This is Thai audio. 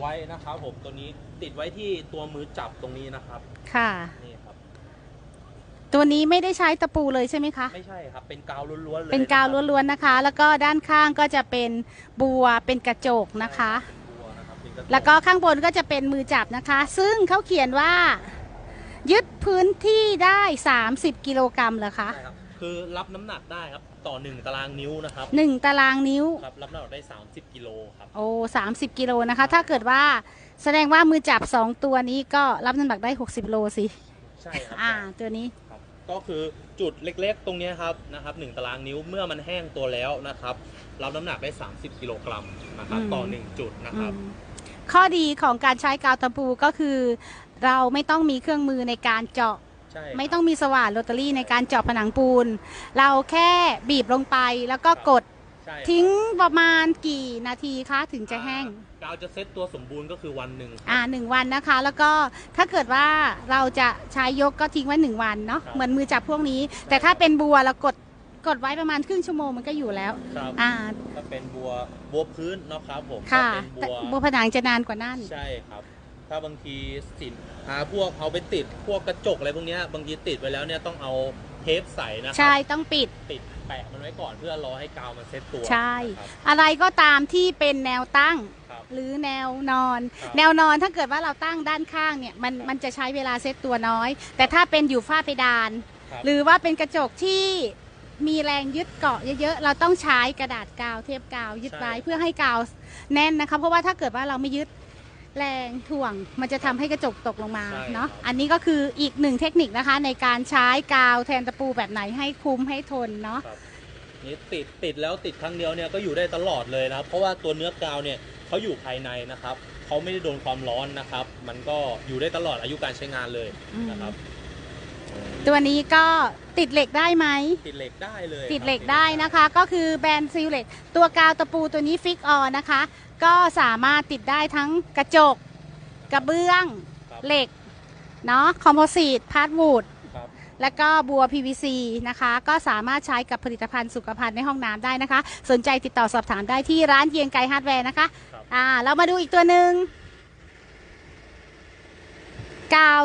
ไว้นะครับผมตัวนี้ติดไว้ที่ตัวมือจับตรงนี้นะครับ ค่ะ นี่ครับ ตัวนี้ไม่ได้ใช้ตะปูเลยใช่ไหมคะ ไม่ใช่ครับ เป็นกาวล้วนๆเลย เป็นกาวะครับล้วนๆนะคะ แล้วก็ด้านข้างก็จะเป็นบัวเป็นกระจกนะคะเป็นบัวนะครับเป็นระจแล้วก็ข้างบนก็จะเป็นมือจับนะคะ ซึ่งเขาเขียนว่า ยึดพื้นที่ได้ 30 กิโลกรัมเหรอคะใช่ครับ คือรับน้ำหนักได้ครับต่อหนึ่งตารางนิ้วนะครับ1ตารางนิ้ว ครับรับน้ำหนักได้ 30กิโลครับโอ้30กิโลนะคะ ถ้าเกิดว่าแสดงว่ามือจับ2ตัวนี้ก็รับน้ำหนักได้ 60 โลสิ ใช่ครับอ่า ตัวนี้ ครับก็คือจุดเล็กๆ ตรงเนี้ยครับนะครับหนึ่งตารางนิ้วเมื่อมันแห้งตัวแล้วนะครับรับน้ำหนักได้ 30กิโลกรัมนะครับอืม ต่อหนึ่งจุดนะครับอืมข้อดีของการใช้กาวตะปูก็คือ เราไม่ต้องมีเครื่องมือในการเจาะ ใช่ไม่ต้องมีสว่านโรตารี่ในการเจาะผนังปูน เราแค่บีบลงไปแล้วก็กดใช่ทิ้งประมาณกี่นาทีคะถึงจะแห้ง กาวจะเซ็ตตัวสมบูรณ์ก็คือวันหนึ่ง อ่าหนึ่งวันนะคะ แล้วก็ถ้าเกิดว่าเราจะใช้ยกก็ทิ้งไว้หนึ่งวันเนาะครับ เหมือนมือจับพวกนี้ แต่ถ้าเป็นบัวเรากดกดไว้ประมาณครึ่งชั่วโมงมันก็อยู่แล้ว ครับอ่าถ้าเป็นบัวบัวพื้นเนาะครับผมค่ะถ้าเป็นแต่บัวบัวผนังจะนานกว่านั้นใช่ครับ ถ้าบางทีสินหาพวกเอาไปติดพวกกระจกอะไรพวกเนี้ยบางทีติดไว้แล้วเนี่ยต้องเอาเทปใสนะครัใช่ต้องปิด ติดแปะมันไว้ก่อนเพื่อรอให้กาวมันเซ็ตตัวใช่ นะครับ อะไรก็ตามที่เป็นแนวตั้ง ครับหรือแนวนอน ครับ แนวนอนถ้าเกิดว่าเราตั้งด้านข้างเนี่ยมันมันจะใช้เวลาเซตตัวน้อย แต่ถ้าเป็นอยู่ฝ้าเพดาน ครับ หรือว่าเป็นกระจกที่มีแรงยึดเกาะเยอะๆ เราต้องใช้กระดาษกาวเทปกาวยึดไว้ใช่ เพื่อให้กาวแน่นนะคะ เพราะว่าถ้าเกิดว่าเราไม่ยึด แรงถ่วงมันจะทำให้กระจกตกลงมาใช่เนาะครับอันนี้ก็คืออีกหนึ่งเทคนิคนะคะ ในการใช้กาวแทนตะปูแบบไหนให้คุ้มให้ทนเนาะครับนี่ติดติดแล้วติดครั้งเดียวเนี่ยก็อยู่ได้ตลอดเลยนะครับเพราะว่าตัวเนื้อกาวเนี่ยเขาอยู่ภายในนะครับเขาไม่ได้โดนความร้อนนะครับ มันก็อยู่ได้ตลอดอายุการใช้งานเลยนะครับ ตัวนี้ก็ ติดเหล็กได้ไหม ติดเหล็กได้เลยติดครับเหล็กได้นะคะ ก็คือแบรนด์ซิลเลตตัวกาวตะปูตัวนี้ฟิกออนะคะ ก็สามารถติดได้ทั้งกระจก กระเบื้องครับเหล็กเนาะคอมโพสิตพาร์ทวูดครับแล้วก็บัว PVC นะคะ ก็สามารถใช้กับผลิตภัณฑ์สุขภัณฑ์ในห้องน้ำได้นะคะ สนใจติดต่อสอบถามได้ที่ร้านเยียงไกรฮาร์ดแวร์นะคะครับอ่าเรามาดูอีกตัวหนึ่งกาว